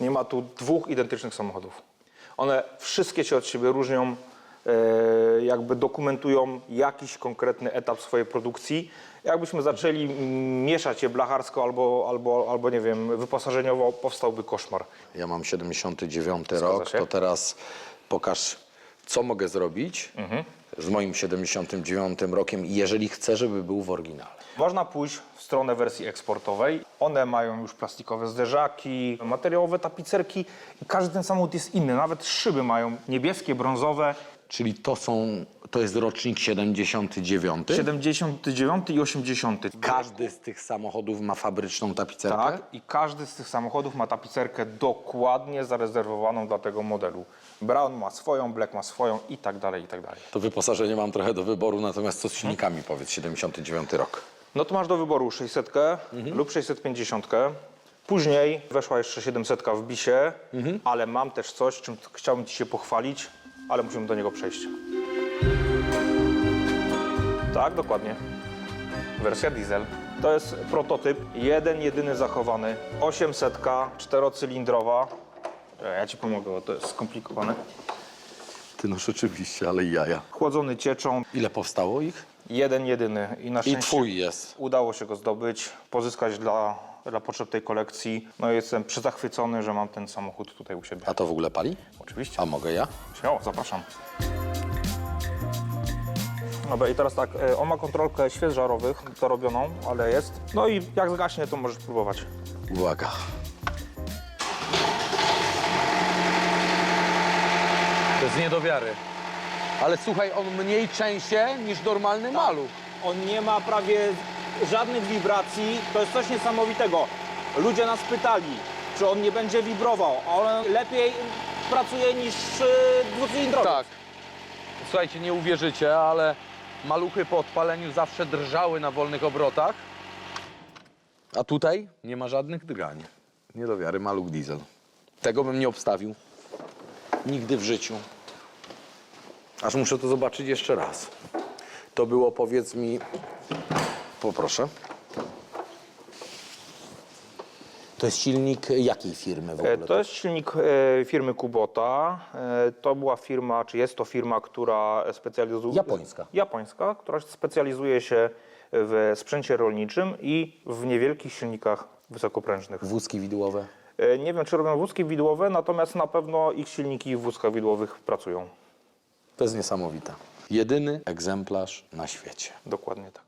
Nie ma tu dwóch identycznych samochodów. One wszystkie się od siebie różnią, e, jakby dokumentują jakiś konkretny etap swojej produkcji. Jakbyśmy zaczęli mieszać je blacharsko albo, albo, albo nie wiem, wyposażeniowo, powstałby koszmar. Ja mam 79 Zgadza rok, się. to teraz pokaż, co mogę zrobić Mhm. Z moim 79 rokiem, jeżeli chcę, żeby był w oryginale. Można pójść w stronę wersji eksportowej. One mają już plastikowe zderzaki, materiałowe tapicerki i każdy ten samochód jest inny. Nawet szyby mają niebieskie, brązowe. Czyli to są, to jest rocznik 79. 79 i 80. Każdy z tych samochodów ma fabryczną tapicerkę? Tak, i każdy z tych samochodów ma tapicerkę dokładnie zarezerwowaną dla tego modelu. Brown ma swoją, Black ma swoją i tak dalej, i tak dalej. To wyposażenie mam trochę do wyboru, natomiast co z silnikami, powiedz, 79 rok. No to masz do wyboru 600 lub 650. Później weszła jeszcze 700 w bisie, ale mam też coś, czym chciałbym Ci się pochwalić, ale musimy do niego przejść. Tak, dokładnie. Wersja diesel. To jest prototyp, jeden, jedyny zachowany. 800, czterocylindrowa. E, Ja Ci pomogę, bo to jest skomplikowane. Ty no rzeczywiście, ale i jaja. Chłodzony cieczą, Ile powstało ich? jeden, jedyny. I na I szczęście twój jest. Udało się go zdobyć, pozyskać dla, dla potrzeb tej kolekcji. No i jestem przyzachwycony, że mam ten samochód tutaj u siebie. A to w ogóle pali? Oczywiście. A mogę ja? Śmiało, zapraszam. Dobra, i teraz tak, e, on ma kontrolkę świec żarowych, dorobioną, ale jest. No i jak zgaśnie, to możesz próbować. Uwaga. To jest nie do wiary. Ale słuchaj, on mniej trzęsie niż normalny maluch. On nie ma prawie żadnych wibracji, to jest coś niesamowitego. Ludzie nas pytali, czy on nie będzie wibrował, a on lepiej pracuje niż dwucylindrowy. Tak. Słuchajcie, nie uwierzycie, ale maluchy po odpaleniu zawsze drżały na wolnych obrotach. A tutaj nie ma żadnych drgań. Nie do wiary, maluch diesel. Tego bym nie obstawił. Nigdy w życiu. Aż muszę to zobaczyć jeszcze raz. To było, powiedz mi... Poproszę. To jest silnik jakiej firmy w ogóle? E, To jest silnik e, firmy Kubota. E, To była firma, czy jest to firma, która specjalizuje Japońska. Japońska, która specjalizuje się w sprzęcie rolniczym i w niewielkich silnikach wysokoprężnych. Wózki widłowe. E, Nie wiem, czy robią wózki widłowe, natomiast na pewno ich silniki w wózkach widłowych pracują. To jest niesamowite. Jedyny egzemplarz na świecie. Dokładnie tak.